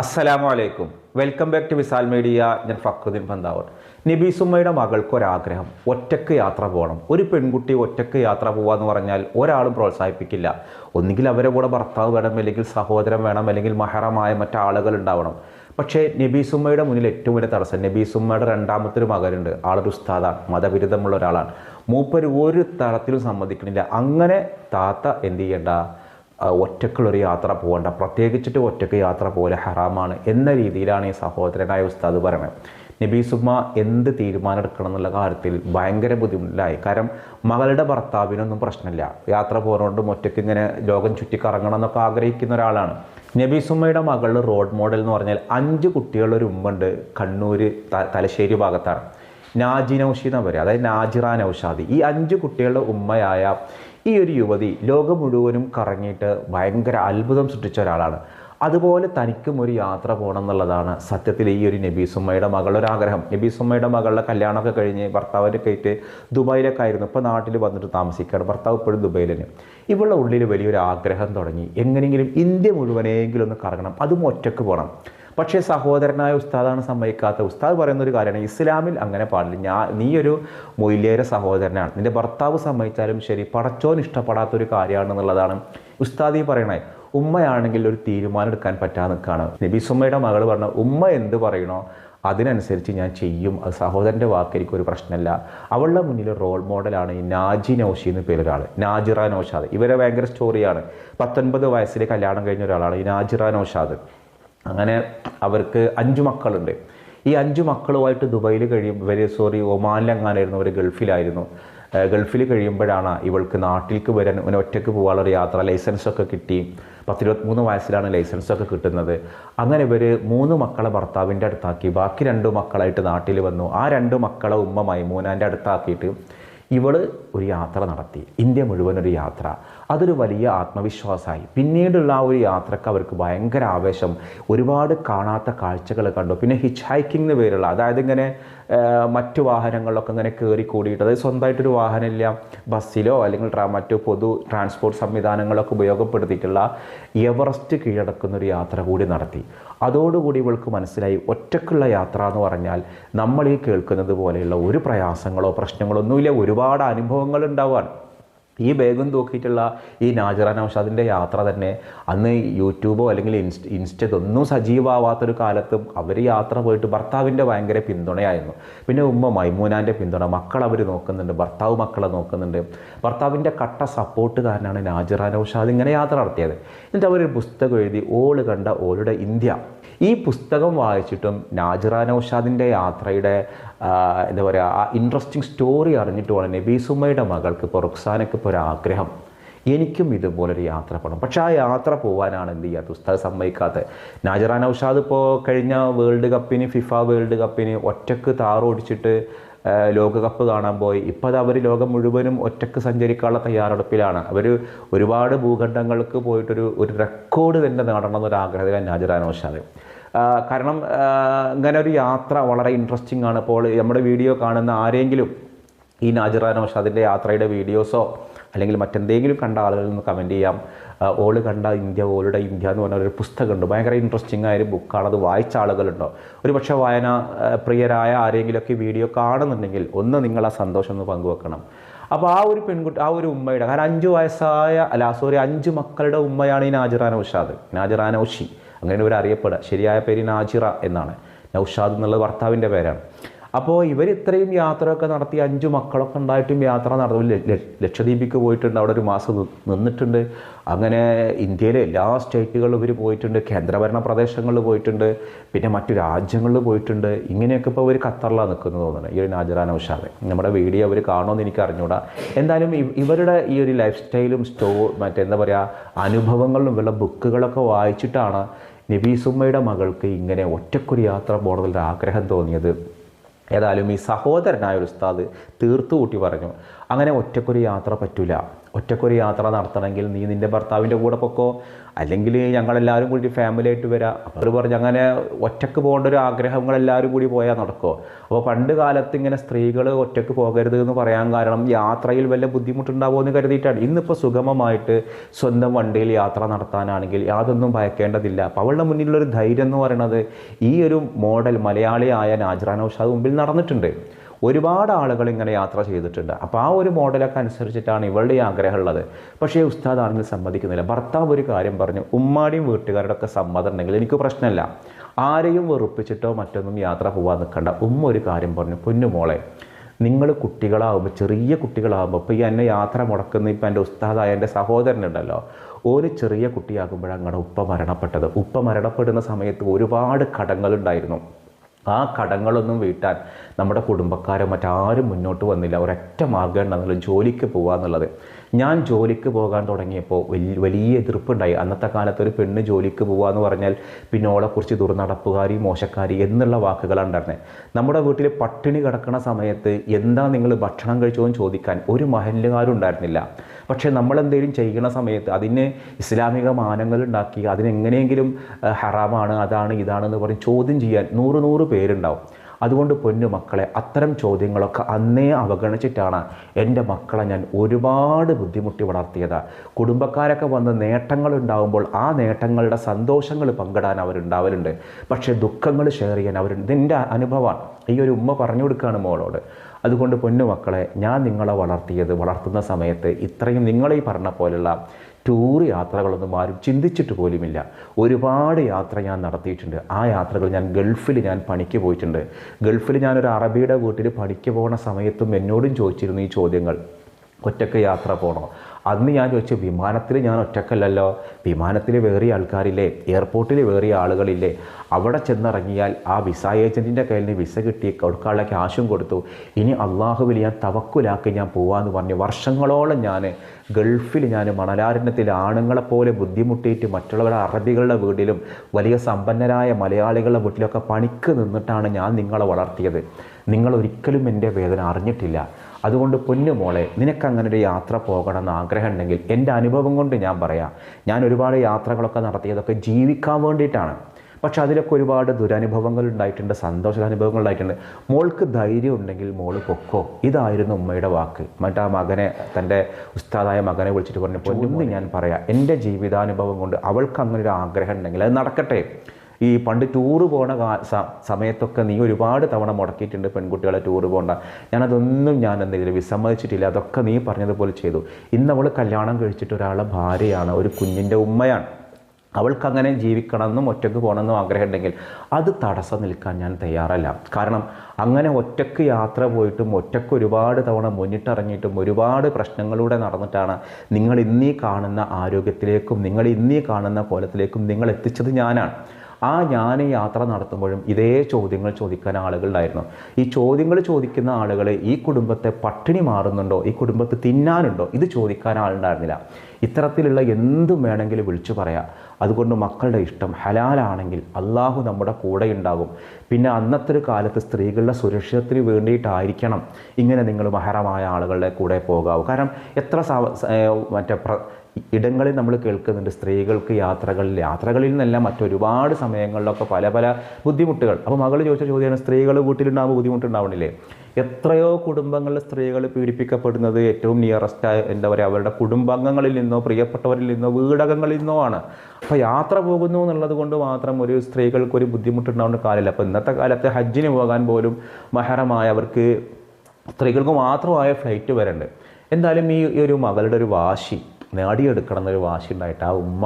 അസ്സലാമു അലൈക്കും. Welcome back to Visal media. ഞാൻ ഫക്രുദ്ദീൻ പന്താവർ. നബീസുമ്മയുടെ മകൾക്ക് ഒരാഗ്രഹം ഒറ്റയ്ക്ക് യാത്ര പോകണം. ഒരു പെൺകുട്ടി ഒറ്റയ്ക്ക് യാത്ര പോകാന്ന് പറഞ്ഞാൽ ഒരാളും പ്രോത്സാഹിപ്പിക്കില്ല. ഒന്നുകിൽ അവരെ കൂടെ ഭർത്താവ് വേണം അല്ലെങ്കിൽ സഹോദരൻ വേണം അല്ലെങ്കിൽ മഹറമായ മറ്റാളുകൾ ഉണ്ടാവണം. പക്ഷേ നബീസുമ്മയുടെ മുന്നിൽ ഏറ്റവും വലിയ തടസ്സം നബീസുമ്മയുടെ രണ്ടാമത്തെ ഒരു മകനുണ്ട്. ആളൊരു ഉസ്താദാണ് മതവിരുദ്ധമുള്ള ഒരാളാണ്. മൂപ്പര് ഒരു തരത്തിലും സമ്മതിക്കണില്ല. അങ്ങനെ താത്ത എന്ത് ചെയ്യേണ്ട? ഒറ്റക്കുള്ളൊരു യാത്ര പോകണ്ട. പ്രത്യേകിച്ചിട്ട് ഒറ്റയ്ക്ക് യാത്ര പോലെ ഹറാമാണ് എന്ന രീതിയിലാണ് ഈ സഹോദരനായ ഉസ്താദ് പറയുന്നത്. നബീസുമ്മ എന്ത് തീരുമാനം എടുക്കണം എന്നുള്ള കാര്യത്തിൽ ഭയങ്കര ബുദ്ധിമുട്ടിലായി. കാരണം മകളുടെ ഭർത്താവിനൊന്നും പ്രശ്നമില്ല. യാത്ര പോകുന്നതുകൊണ്ടും ഒറ്റയ്ക്ക് ഇങ്ങനെ ലോകം ചുറ്റിക്കറങ്ങണം എന്നൊക്കെ ആഗ്രഹിക്കുന്ന ഒരാളാണ്. നബീസുമ്മയുടെ മകൾ റോഡ് മോഡൽ എന്ന് പറഞ്ഞാൽ അഞ്ച് കുട്ടികളുടെ ഉമ്മുണ്ട് കണ്ണൂർ തലശ്ശേരി ഭാഗത്താണ്. നാജി നൗഷി എന്നാണ് പറയുക അതായത് നാജിറ നൗഷാദി. ഈ അഞ്ച് കുട്ടികളുടെ ഉമ്മയായ ഈ ഒരു യുവതി ലോകം മുഴുവനും കറങ്ങിയിട്ട് ഭയങ്കര അത്ഭുതം സൃഷ്ടിച്ച ഒരാളാണ്. അതുപോലെ തനിക്കും ഒരു യാത്ര പോകണം എന്നുള്ളതാണ് സത്യത്തിൽ ഈ ഒരു നബീസുമ്മയുടെ മകളുടെ ആഗ്രഹം. നബീസുമ്മയുടെ മകളുടെ കല്യാണമൊക്കെ കഴിഞ്ഞ് ഭർത്താവിന്റെ കയറ്റ് ദുബായിലൊക്കെ ആയിരുന്നു. ഇപ്പോൾ നാട്ടിൽ വന്നിട്ട് താമസിക്കുകയാണ്. ഭർത്താവ് ഇപ്പോഴും ദുബായിൽ തന്നെ. ഇവളുടെ ഉള്ളിൽ വലിയൊരു ആഗ്രഹം തുടങ്ങി. എങ്ങനെയെങ്കിലും ഇന്ത്യ മുഴുവനെങ്കിലും ഒന്ന് കറങ്ങണം. അതും ഒറ്റയ്ക്ക് പോകണം പക്ഷേ സഹോദരനായ ഉസ്താദാണ് സമ്മതിക്കാത്ത ഉസ്താദ് പറയുന്ന ഒരു കാര്യമാണ്. ഇസ്ലാമിൽ അങ്ങനെ പാടില്ല. ഞാൻ നീ ഒരു മൊയ്ലേര സഹോദരനാണ്. നിന്റെ ഭർത്താവ് സമ്മതിച്ചാലും ശരി പടച്ചോൻ ഇഷ്ടപ്പെടാത്തൊരു കാര്യമാണെന്നുള്ളതാണ് ഉസ്താദ് ഈ പറയണേ. ഉമ്മയാണെങ്കിൽ ഒരു തീരുമാനം എടുക്കാൻ പറ്റാതെ നിൽക്കുകയാണ്. നബീസുമ്മയുടെ മകൾ പറഞ്ഞ ഉമ്മ എന്ത് പറയണോ അതിനനുസരിച്ച് ഞാൻ ചെയ്യും. അത് സഹോദരന്റെ വാക്കരിക്കും ഒരു പ്രശ്നമല്ല. അവളുടെ മുന്നിൽ റോൾ മോഡലാണ് ഈ നാജി നൌഷി എന്ന് പേരൊരാൾ നാജിറ നൌഷാദ്. ഇവരെ ഭയങ്കര സ്റ്റോറിയാണ് പത്തൊൻപത് വയസ്സിൽ കല്യാണം കഴിഞ്ഞ ഒരാളാണ് ഈ നാജിറ നൗഷാദ്. അങ്ങനെ അവർക്ക് അഞ്ച് മക്കളുണ്ട്. ഈ അഞ്ച് മക്കളുമായിട്ട് ദുബായിൽ കഴിയും ഇവർ സോറി ഒമാനിലെങ്ങാനായിരുന്നു അവർ ഗൾഫിലായിരുന്നു. ഗൾഫിൽ കഴിയുമ്പോഴാണ് ഇവൾക്ക് നാട്ടിലേക്ക് വരാൻ ഇവന് ഒറ്റയ്ക്ക് പോകാനുള്ള യാത്ര ലൈസൻസൊക്കെ കിട്ടി. പത്തിരുപത്തിമൂന്ന് വയസ്സിലാണ് ലൈസൻസൊക്കെ കിട്ടുന്നത്. അങ്ങനെ ഇവർ മൂന്ന് മക്കളെ ഭർത്താവിന്റെ അടുത്താക്കി. ബാക്കി രണ്ട് മക്കളായിട്ട് നാട്ടിൽ വന്നു. ആ രണ്ട് മക്കളെ ഉമ്മമായി മൈമൂനാന്റെ അടുത്താക്കിയിട്ട് ഇവൾ ഒരു യാത്ര നടത്തി. ഇന്ത്യ മുഴുവൻ ഒരു യാത്ര. അതൊരു വലിയ ആത്മവിശ്വാസമായി. പിന്നീടുള്ള ആ ഒരു യാത്രയ്ക്ക് അവർക്ക് ഭയങ്കര ആവേശം. ഒരുപാട് കാണാത്ത കാഴ്ചകൾ കണ്ടു. പിന്നെ ഹിച്ച് ഹൈക്കിംഗ് എന്ന് പേരുള്ള അതായത് ഇങ്ങനെ മറ്റു വാഹനങ്ങളിലൊക്കെ ഇങ്ങനെ കയറി കൂടിയിട്ട് അതായത് സ്വന്തമായിട്ടൊരു വാഹനമില്ല ബസ്സിലോ അല്ലെങ്കിൽ മറ്റു പൊതു ട്രാൻസ്പോർട്ട് സംവിധാനങ്ങളൊക്കെ ഉപയോഗപ്പെടുത്തിയിട്ടുള്ള എവറസ്റ്റ് കീഴടക്കുന്ന ഒരു യാത്ര കൂടി നടത്തി. അതോടുകൂടി ഇവൾക്ക് മനസ്സിലായി ഒറ്റക്കുള്ള യാത്ര എന്ന് പറഞ്ഞാൽ നമ്മൾ ഈ കേൾക്കുന്നത് പോലെയുള്ള ഒരു പ്രയാസങ്ങളോ പ്രശ്നങ്ങളോ ഒന്നുമില്ല. ഒരുപാട് അനുഭവങ്ങൾ ഉണ്ടാവുകയാണ്. ഈ ബാഗും തൂക്കിയിട്ടുള്ള ഈ നാജറ യാത്ര തന്നെ അന്ന് യൂട്യൂബോ അല്ലെങ്കിൽ ഇൻസ്റ്റ ഇൻസ്റ്റ ഇതൊന്നും സജീവമാവാത്തൊരു കാലത്തും അവർ യാത്ര പോയിട്ട് ഭർത്താവിന്റെ ഭയങ്കര പിന്തുണയായിരുന്നു. പിന്നെ ഉമ്മ മൈമൂനാന്റെ പിന്തുണ മക്കൾ അവർ നോക്കുന്നുണ്ട് ഭർത്താവ് മക്കളെ നോക്കുന്നുണ്ട്. ഭർത്താവിന്റെ കട്ട സപ്പോർട്ട് കാരനാണ് നാജറ ഇങ്ങനെ യാത്ര നടത്തിയത്. എന്നിട്ട് അവരൊരു പുസ്തകം എഴുതി ഓൾ കണ്ട ഓളുടെ ഇന്ത്യ. ഈ പുസ്തകം വായിച്ചിട്ടും നാജിറ നൌഷാദിന്റെ യാത്രയുടെ എന്താ പറയുക ആ ഇൻട്രസ്റ്റിംഗ് സ്റ്റോറി അറിഞ്ഞിട്ട് വേണം നബീസുമ്മയുടെ മകൾക്ക് ഇപ്പോൾ റുക്സാനക്ക് ഇപ്പോൾ ഒരാഗ്രഹം. എനിക്കും ഇതുപോലൊരു യാത്ര പോകണം പക്ഷേ ആ യാത്ര പോകാനാണ് എന്ത് ചെയ്യുക? ഉസ്താദ് സമ്മതിക്കാത്തത്. നാജറ നൌഷാദ് ഇപ്പോൾ കഴിഞ്ഞ വേൾഡ് കപ്പിന് ഫിഫ വേൾഡ് കപ്പിന് ഒറ്റയ്ക്ക് താറോടിച്ചിട്ട് ലോകകപ്പ് കാണാൻ പോയി. ഇപ്പോൾ അത് അവർ ലോകം മുഴുവനും ഒറ്റയ്ക്ക് സഞ്ചരിക്കാനുള്ള തയ്യാറെടുപ്പിലാണ്. അവർ ഒരുപാട് ഭൂഖണ്ഡങ്ങൾക്ക് പോയിട്ടൊരു ഒരു റെക്കോർഡ് തന്നെ നേടണം എന്നൊരു ആഗ്രഹത്തിലാണ് നാജിറ നൗഷാദ്. ആ, കാരണം ഇങ്ങനെ ഒരു യാത്ര വളരെ ഇൻട്രസ്റ്റിംഗ് ആണ്. ഇപ്പോൾ നമ്മുടെ വീഡിയോ കാണുന്ന ആരെങ്കിലും ഈ നാജിറ നൗഷാദിന്റെ യാത്രയുടെ വീഡിയോസോ അല്ലെങ്കിൽ മറ്റെന്തെങ്കിലും കണ്ട ആളുകളിൽ നിന്ന് കമന്റ് ചെയ്യാം. ഓൾ കണ്ട ഇന്ത്യ ഓളുടെ ഇന്ത്യ എന്ന് പറഞ്ഞ ഒരു പുസ്തകമുണ്ട്. ഭയങ്കര ഇൻട്രസ്റ്റിംഗ് ആയ ഒരു ബുക്കാണ് അത് വായിച്ച ആളുകളുണ്ടോ? ഒരു പക്ഷേ വായന പ്രിയരായ ആരെങ്കിലുമൊക്കെ വീഡിയോ കാണുന്നുണ്ടെങ്കിൽ ഒന്ന് നിങ്ങൾ ആ സന്തോഷം ഒന്ന് പങ്കുവെക്കണം. അപ്പോൾ ആ ഒരു പെൺകുട്ടി ആ ഒരു ഉമ്മയുടെ കാരണം അഞ്ച് വയസ്സായ അല്ല സോറി അഞ്ച് മക്കളുടെ ഉമ്മയാണ് ഈ നാജിറ ഉഷാദ് നാജിറ നൗഷി. അങ്ങനെ ഇവർ അറിയപ്പെടുക. ശരിയായ പേര് നാജിറ എന്നാണ്. നൗഷാദ് എന്നുള്ള ഭർത്താവിന്റെ പേരാണ്. അപ്പോൾ ഇവർ ഇത്രയും യാത്രയൊക്കെ നടത്തി അഞ്ച് മക്കളൊക്കെ ഉണ്ടായിട്ടും യാത്ര നടന്നു. ലക്ഷദ്വീപിക്ക് പോയിട്ടുണ്ട്. അവിടെ ഒരു മാസം നിന്നിട്ടുണ്ട്. അങ്ങനെ ഇന്ത്യയിലെ എല്ലാ സ്റ്റേറ്റുകളിലും ഇവർ പോയിട്ടുണ്ട്. കേന്ദ്രഭരണ പ്രദേശങ്ങളിൽ പോയിട്ടുണ്ട്. പിന്നെ മറ്റു രാജ്യങ്ങളിൽ പോയിട്ടുണ്ട്. ഇങ്ങനെയൊക്കെ ഇപ്പോൾ ഇവർ ഖത്തറിലാണ് നിൽക്കുന്നത് തോന്നുന്നത് ഈ ഒരു നാജറ നൗഷാദ്. നമ്മുടെ വീഡിയോ അവർ കാണുമെന്ന് എനിക്ക് അറിഞ്ഞൂടാ എന്തായാലും ഇവരുടെ ഈ ഒരു ലൈഫ് സ്റ്റൈലും സ്റ്റോ മറ്റെന്താ പറയുക അനുഭവങ്ങളിലും ഇവരുടെ ബുക്കുകളൊക്കെ വായിച്ചിട്ടാണ് നബീസുമ്മയുടെ മകൾക്ക് ഇങ്ങനെ ഒറ്റക്കൊരു യാത്ര പോകണമെന്നൊരു ആഗ്രഹം തോന്നിയത്. ഏതായാലും ഈ സഹോദരനായ ഒരു ഉസ്താദ് തീർത്തു കൂട്ടി പറഞ്ഞു അങ്ങനെ ഒറ്റക്കൊരു യാത്ര പറ്റൂല. ഒറ്റക്കൊരു യാത്ര നടത്തണമെങ്കിൽ നീ നിന്റെ ഭർത്താവിന്റെ കൂടെ പൊക്കോ. അല്ലെങ്കിൽ ഞങ്ങളെല്ലാവരും കൂടി ഫാമിലി ആയിട്ട് വരാം. അവർ പറഞ്ഞു അങ്ങനെ ഒറ്റയ്ക്ക് പോകേണ്ട ഒരു ആഗ്രഹങ്ങളെല്ലാവരും കൂടി പോയാൽ നടക്കുമോ അപ്പോൾ പണ്ട് കാലത്ത് ഇങ്ങനെ സ്ത്രീകൾ ഒറ്റയ്ക്ക് പോകരുത് എന്ന് പറയാൻ കാരണം യാത്രയിൽ വല്ല ബുദ്ധിമുട്ടുണ്ടാവുമോ എന്ന് കരുതിയിട്ടാണ്. ഇന്നിപ്പോൾ സുഗമമായിട്ട് സ്വന്തം വണ്ടിയിൽ യാത്ര നടത്താനാണെങ്കിൽ യാതൊന്നും ഭയക്കേണ്ടതില്ല. അപ്പോൾ അവളുടെ മുന്നിലുള്ളൊരു ധൈര്യം എന്ന് പറയുന്നത് ഈ ഒരു മോഡൽ മലയാളിയായ നാജ്ര നൗഷാദ് മുമ്പിൽ നടന്നിട്ടുണ്ട്. ഒരുപാട് ആളുകൾ ഇങ്ങനെ യാത്ര ചെയ്തിട്ടുണ്ട്. അപ്പോൾ ആ ഒരു മോഡലൊക്കെ അനുസരിച്ചിട്ടാണ് ഇവളുടെ ഈ ആഗ്രഹമുള്ളത്. പക്ഷേ ഉസ്താദ് ആണെങ്കിൽ സമ്മതിക്കുന്നില്ല. ഭർത്താവ് ഒരു കാര്യം പറഞ്ഞു ഉമ്മാടിയും വീട്ടുകാരുടെ ഒക്കെ സമ്മതം ഉണ്ടെങ്കിൽ എനിക്ക് പ്രശ്നമില്ല. ആരെയും വെറുപ്പിച്ചിട്ടോ മറ്റൊന്നും യാത്ര പോകാൻ നിൽക്കണ്ട. ഉമ്മ ഒരു കാര്യം പറഞ്ഞു പൊന്നുമോളെ നിങ്ങൾ കുട്ടികളാകുമ്പോൾ ചെറിയ കുട്ടികളാകുമ്പോൾ ഇപ്പോൾ ഈ എന്നെ യാത്ര മുടക്കുന്ന ഇപ്പം എന്റെ ഉസ്താദായ എന്റെ സഹോദരനുണ്ടല്ലോ ഒരു ചെറിയ കുട്ടിയാകുമ്പോഴാണ് ഞങ്ങളുടെ ഉപ്പ മരണപ്പെട്ടത്. ഉപ്പ മരണപ്പെടുന്ന സമയത്ത് ഒരുപാട് കടങ്ങളുണ്ടായിരുന്നു. ആ കടങ്ങളൊന്നും വീട്ടാൻ നമ്മുടെ കുടുംബക്കാരോ മറ്റാരും മുന്നോട്ട് വന്നില്ല. ഒരൊറ്റ മാർഗം ഉണ്ടെന്നുള്ളത് ജോലിക്ക് പോകുക എന്നുള്ളത് ഞാൻ ജോലിക്ക് പോകാൻ തുടങ്ങിയപ്പോൾ വലിയ വലിയ എതിർപ്പുണ്ടായി. അന്നത്തെ കാലത്ത് ഒരു പെണ്ണ് ജോലിക്ക് പോകുക എന്ന് പറഞ്ഞാൽ പിന്നെ ഓളെക്കുറിച്ച് ദുർനടപ്പുകാരി മോശക്കാരി എന്നുള്ള വാക്കുകളാണ് ഉണ്ടായിരുന്നത് നമ്മുടെ വീട്ടിൽ പട്ടിണി കിടക്കുന്ന സമയത്ത് എന്താ നിങ്ങൾ ഭക്ഷണം കഴിച്ചോ എന്ന് ചോദിക്കാൻ ഒരു മഹല്ലുകാരും ഉണ്ടായിരുന്നില്ല. പക്ഷേ നമ്മളെന്തെങ്കിലും ചെയ്യുന്ന സമയത്ത് അതിന് ഇസ്ലാമിക മാനങ്ങൾ ഉണ്ടാക്കി അതിനെങ്ങനെയെങ്കിലും ഹറാമാണ് അതാണ് ഇതാണെന്ന് പറഞ്ഞ് ചോദ്യം ചെയ്യാൻ നൂറ് നൂറ് പേരുണ്ടാവും. അതുകൊണ്ട് പൊന്നു മക്കളെ അത്തരം ചോദ്യങ്ങളൊക്കെ അന്നേ അവഗണിച്ചിട്ടാണ് എന്റെ മക്കളെ ഞാൻ ഒരുപാട് ബുദ്ധിമുട്ടി വളർത്തിയത്. കുടുംബക്കാരൊക്കെ വന്ന് നേട്ടങ്ങൾ ഉണ്ടാകുമ്പോൾ ആ നേട്ടങ്ങളുടെ സന്തോഷങ്ങൾ പങ്കിടാൻ അവരുണ്ടാവലുണ്ട്. പക്ഷേ ദുഃഖങ്ങൾ ഷെയർ ചെയ്യാൻ അവരുണ്ട്. നിന്റെ അനുഭവമാണ്. ഈ ഒരു ഉമ്മ പറഞ്ഞു കൊടുക്കുകയാണ് മോളോട്. അതുകൊണ്ട് പൊന്നു മക്കളെ ഞാൻ നിങ്ങളെ വളർത്തിയത് വളർത്തുന്ന സമയത്ത് ഇത്രയും നിങ്ങളീ പറഞ്ഞ പോലുള്ള ടൂർ യാത്രകളൊന്നും ആരും ചിന്തിച്ചിട്ട് പോലുമില്ല. ഒരുപാട് യാത്ര ഞാൻ നടത്തിയിട്ടുണ്ട്. ആ യാത്രകൾ ഞാൻ ഗൾഫിൽ ഞാൻ പണിക്ക് പോയിട്ടുണ്ട്. ഗൾഫിൽ ഞാനൊരു അറബിയുടെ വീട്ടിൽ പണിക്ക് പോകുന്ന സമയത്തും എന്നോടും ചോദിച്ചിരുന്നു ഈ ചോദ്യങ്ങൾ. ഒറ്റയ്ക്ക് യാത്ര പോകണോ അന്ന് ഞാൻ ചോദിച്ചു വിമാനത്തിൽ ഞാൻ ഒറ്റക്കല്ലല്ലോ. വിമാനത്തിൽ വേറെ ആൾക്കാരില്ലേ? എയർപോർട്ടിൽ വേറെ ആളുകളില്ലേ? അവിടെ ചെന്നിറങ്ങിയാൽ ആ വിസ ഏജന്റിന്റെ കയ്യിൽ നിന്ന് വിസ കിട്ടി കൊടുക്കാനുള്ള ക്യാഷും കൊടുത്തു. ഇനി അള്ളാഹുവിൽ ഞാൻ തവക്കുലാക്കി ഞാൻ പോവാന്ന് പറഞ്ഞു. വർഷങ്ങളോളം ഞാൻ ഗൾഫിൽ ഞാൻ മണലാരണ്യത്തിൽ ആണുങ്ങളെപ്പോലെ ബുദ്ധിമുട്ടിയിട്ട് മറ്റുള്ളവരുടെ അറബികളുടെ വീട്ടിലും വലിയ സമ്പന്നരായ മലയാളികളുടെ വീട്ടിലൊക്കെ പണിക്ക് നിന്നിട്ടാണ് ഞാൻ നിങ്ങളെ വളർത്തിയത്. നിങ്ങളൊരിക്കലും എന്റെ വേദന അറിഞ്ഞിട്ടില്ല. അതുകൊണ്ട് പൊന്നു മോളെ നിനക്ക് ഒരു യാത്ര പോകണം എന്ന് ആഗ്രഹം ഉണ്ടെങ്കിൽ എന്റെ അനുഭവം കൊണ്ട് ഞാൻ പറയാം. ഞാൻ ഒരുപാട് യാത്രകളൊക്കെ നടത്തിയതൊക്കെ ജീവിക്കാൻ വേണ്ടിയിട്ടാണ്. പക്ഷെ അതിലൊക്കെ ഒരുപാട് ദുരനുഭവങ്ങൾ ഉണ്ടായിട്ടുണ്ട് സന്തോഷാനുഭവങ്ങൾ ഉണ്ടായിട്ടുണ്ട്. മോൾക്ക് ധൈര്യം ഉണ്ടെങ്കിൽ മോൾ പൊക്കോ? ഇതായിരുന്നു ഉമ്മയുടെ വാക്ക്. മറ്റാ ആ മകനെ തന്റെ ഉസ്താദായ മകനെ വിളിച്ചിട്ട് പറഞ്ഞപ്പോൾ ഒന്ന് ഞാൻ പറയാം. എന്റെ ജീവിതാനുഭവം കൊണ്ട് അവൾക്ക് അങ്ങനെ ഒരു ആഗ്രഹം ഉണ്ടെങ്കിൽ അത് നടക്കട്ടെ. ഈ പണ്ട് ടൂറ് പോണ സമയത്തൊക്കെ നീ ഒരുപാട് തവണ മുടക്കിയിട്ടുണ്ട് പെൺകുട്ടികളെ ടൂറ് പോകണ്ട ഞാനതൊന്നും ഞാൻ എന്തെങ്കിലും വിസമ്മതിച്ചിട്ടില്ല. അതൊക്കെ നീ പറഞ്ഞതുപോലെ ചെയ്തു. ഇന്ന് അവൾ കല്യാണം കഴിച്ചിട്ട് ഒരാളെ ഭാര്യയാണ് ഒരു കുഞ്ഞിന്റെ ഉമ്മയാണ്. അവൾക്കങ്ങനെ ജീവിക്കണമെന്നും ഒറ്റയ്ക്ക് പോകണമെന്നും ആഗ്രഹമുണ്ടെങ്കിൽ അത് തടസ്സം നിൽക്കാൻ ഞാൻ തയ്യാറല്ല. കാരണം അങ്ങനെ ഒറ്റയ്ക്ക് യാത്ര പോയിട്ടും ഒറ്റയ്ക്ക് ഒരുപാട് തവണ മുന്നിട്ടിറങ്ങിയിട്ടും ഒരുപാട് പ്രശ്നങ്ങളിലൂടെ നടന്നിട്ടാണ് നിങ്ങൾ ഇന്നീ കാണുന്ന ആരോഗ്യത്തിലേക്കും നിങ്ങൾ ഇന്നീ കാണുന്ന കോലത്തിലേക്കും നിങ്ങൾ എത്തിച്ചത് ഞാനാണ്. ആ ഞാൻ യാത്ര നടത്തുമ്പോഴും ഇതേ ചോദ്യങ്ങൾ ചോദിക്കാൻ ആളുകളുണ്ടായിരുന്നു. ഈ ചോദ്യങ്ങൾ ചോദിക്കുന്ന ആളുകൾ ഈ കുടുംബത്തെ പട്ടിണി മാറുന്നുണ്ടോ? ഈ കുടുംബത്തെ തിന്നാനുണ്ടോ? ഇത് ചോദിക്കാൻ ആളുണ്ടായിരുന്നില്ല. ഇത്തരത്തിലുള്ള എന്തും വേണമെങ്കിലും വിളിച്ചു പറയാം. അതുകൊണ്ട് മക്കളുടെ ഇഷ്ടം ഹലാലാണെങ്കിൽ അള്ളാഹു നമ്മുടെ കൂടെ ഉണ്ടാകും. പിന്നെ അന്നത്തെ ഒരു കാലത്ത് സ്ത്രീകളുടെ സുരക്ഷിതത്തിന് വേണ്ടിയിട്ടായിരിക്കണം ഇങ്ങനെ നിങ്ങൾ മഹരമായ ആളുകളുടെ കൂടെ പോകാവൂ. കാരണം എത്ര മറ്റേ ഇടങ്ങളിൽ നമ്മൾ കേൾക്കുന്നുണ്ട് സ്ത്രീകൾക്ക് യാത്രകളിൽ യാത്രകളിൽ നിന്നല്ല മറ്റൊരുപാട് സമയങ്ങളിലൊക്കെ പല പല ബുദ്ധിമുട്ടുകൾ. അപ്പോൾ മകൾ ചോദിച്ച ചോദ്യമാണ് സ്ത്രീകൾ വീട്ടിലുണ്ടാകുമ്പോൾ ബുദ്ധിമുട്ടുണ്ടാവണില്ലേ? എത്രയോ കുടുംബങ്ങളിൽ സ്ത്രീകൾ പീഡിപ്പിക്കപ്പെടുന്നത് ഏറ്റവും നിയറസ്റ്റ് എന്താ പറയുക അവരുടെ കുടുംബാംഗങ്ങളിൽ നിന്നോ പ്രിയപ്പെട്ടവരിൽ നിന്നോ വീടകങ്ങളിൽ നിന്നോ ആണ്. അപ്പോൾ യാത്ര പോകുന്നു എന്നുള്ളത് കൊണ്ട് മാത്രം ഒരു സ്ത്രീകൾക്ക് ഒരു ബുദ്ധിമുട്ടുണ്ടാവേണ്ട കാലമില്ല. അപ്പോൾ ഇന്നത്തെ കാലത്ത് ഹജ്ജിന് പോകാൻ പോലും മഹരമായ അവർക്ക് സ്ത്രീകൾക്ക് മാത്രമായ ഫ്ലൈറ്റ് വരണ്ട്. എന്തായാലും ഈ ഒരു മകളുടെ ഒരു വാശി നേടിയെടുക്കണം എന്നൊരു വാശി ഉണ്ടായിട്ട് ആ ഉമ്മ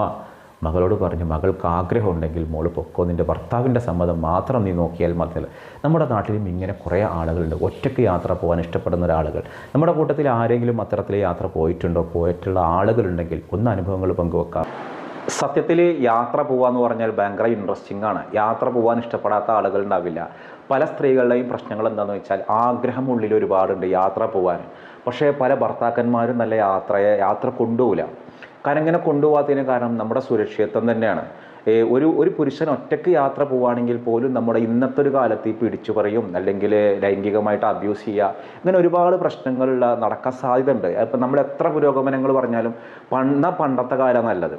മകളോട് പറഞ്ഞു മകൾക്ക് ആഗ്രഹം ഉണ്ടെങ്കിൽ മോൾ പൊക്കോ നിന്റെ ഭർത്താവിന്റെ സമ്മതം മാത്രം നീ നോക്കിയാൽ മതിയല്ല നമ്മുടെ നാട്ടിലും ഇങ്ങനെ കുറേ ആളുകളുണ്ട്. ഒറ്റയ്ക്ക് യാത്ര പോകാൻ ഇഷ്ടപ്പെടുന്ന ഒരാളുകൾ. നമ്മുടെ കൂട്ടത്തിൽ ആരെങ്കിലും അത്തരത്തിൽ യാത്ര പോയിട്ടുണ്ടോ? പോയിട്ടുള്ള ആളുകളുണ്ടെങ്കിൽ ഒന്ന് അനുഭവങ്ങൾ പങ്കുവെക്കാം. സത്യത്തിൽ യാത്ര പോവാന്ന് പറഞ്ഞാൽ ഭയങ്കര ഇൻട്രസ്റ്റിംഗ് ആണ്. യാത്ര പോകാൻ ഇഷ്ടപ്പെടാത്ത ആളുകൾ ഉണ്ടാവില്ല. പല സ്ത്രീകളുടെയും പ്രശ്നങ്ങൾ എന്താണെന്ന് വെച്ചാൽ ആഗ്രഹം ഉള്ളിൽ ഒരുപാടുണ്ട് യാത്ര പോകാൻ പക്ഷേ പല ഭർത്താക്കന്മാരും നല്ല യാത്രയെ യാത്ര കൊണ്ടുപോകില്ല കാരണം ഇങ്ങനെ കൊണ്ടുപോകാത്തതിന് കാരണം നമ്മുടെ സുരക്ഷിതത്വം തന്നെയാണ്. ഒരു ഒരു പുരുഷൻ ഒറ്റയ്ക്ക് യാത്ര പോവുകയാണെങ്കിൽ പോലും നമ്മുടെ ഇന്നത്തെ ഒരു കാലത്ത് ഈ പിടിച്ചു പറയും അല്ലെങ്കിൽ ലൈംഗികമായിട്ട് അബ്യൂസ് ചെയ്യുക ഇങ്ങനെ ഒരുപാട് പ്രശ്നങ്ങളുള്ള നടക്കാൻ സാധ്യതയുണ്ട്. അപ്പം നമ്മൾ എത്ര പുരോഗമനങ്ങൾ പറഞ്ഞാലും പണ്ട പണ്ടത്തെ കാലം നല്ലത്.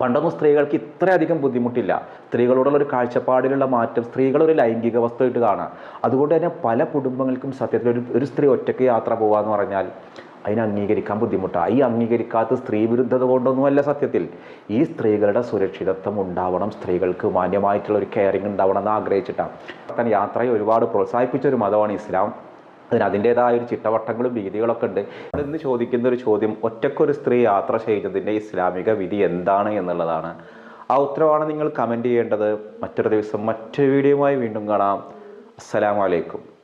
പണ്ടൊന്നും സ്ത്രീകൾക്ക് ഇത്രയധികം ബുദ്ധിമുട്ടില്ല. സ്ത്രീകളോടുള്ള ഒരു കാഴ്ചപ്പാടിലുള്ള മാറ്റം സ്ത്രീകൾ ഒരു ലൈംഗിക വസ്തുവായിട്ട് കാണാം. അതുകൊണ്ട് തന്നെ പല കുടുംബങ്ങൾക്കും സത്യത്തിൽ ഒരു ഒരു സ്ത്രീ ഒറ്റയ്ക്ക് യാത്ര പോകാന്ന് പറഞ്ഞാൽ അതിനെ അംഗീകരിക്കാൻ ബുദ്ധിമുട്ടാണ് ഈ അംഗീകരിക്കാത്ത സ്ത്രീ വിരുദ്ധത കൊണ്ടൊന്നുമല്ല സത്യത്തിൽ. ഈ സ്ത്രീകളുടെ സുരക്ഷിതത്വം ഉണ്ടാവണം. സ്ത്രീകൾക്ക് മാന്യമായിട്ടുള്ള ഒരു കെയറിങ് ഉണ്ടാവണം എന്ന് ആഗ്രഹിച്ചിട്ടാണ്. യാത്രയെ ഒരുപാട് പ്രോത്സാഹിപ്പിച്ച ഒരു മതമാണ് ഇസ്ലാം. അതിന് അതിന്റെതായ ഒരു ചിട്ടവട്ടങ്ങളും രീതികളൊക്കെ ഉണ്ട്. അതെന്ന് ചോദിക്കുന്ന ഒരു ചോദ്യം ഒറ്റക്കൊരു സ്ത്രീ യാത്ര ചെയ്യുന്നതിന്റെ ഇസ്ലാമിക വിധി എന്താണ് എന്നുള്ളതാണ്. ആ ഉത്തരവാണ് നിങ്ങൾ കമന്റ് ചെയ്യേണ്ടത്. മറ്റൊരു ദിവസം മറ്റൊരു വീഡിയോയുമായി വീണ്ടും കാണാം. അസ്സലാമലൈക്കും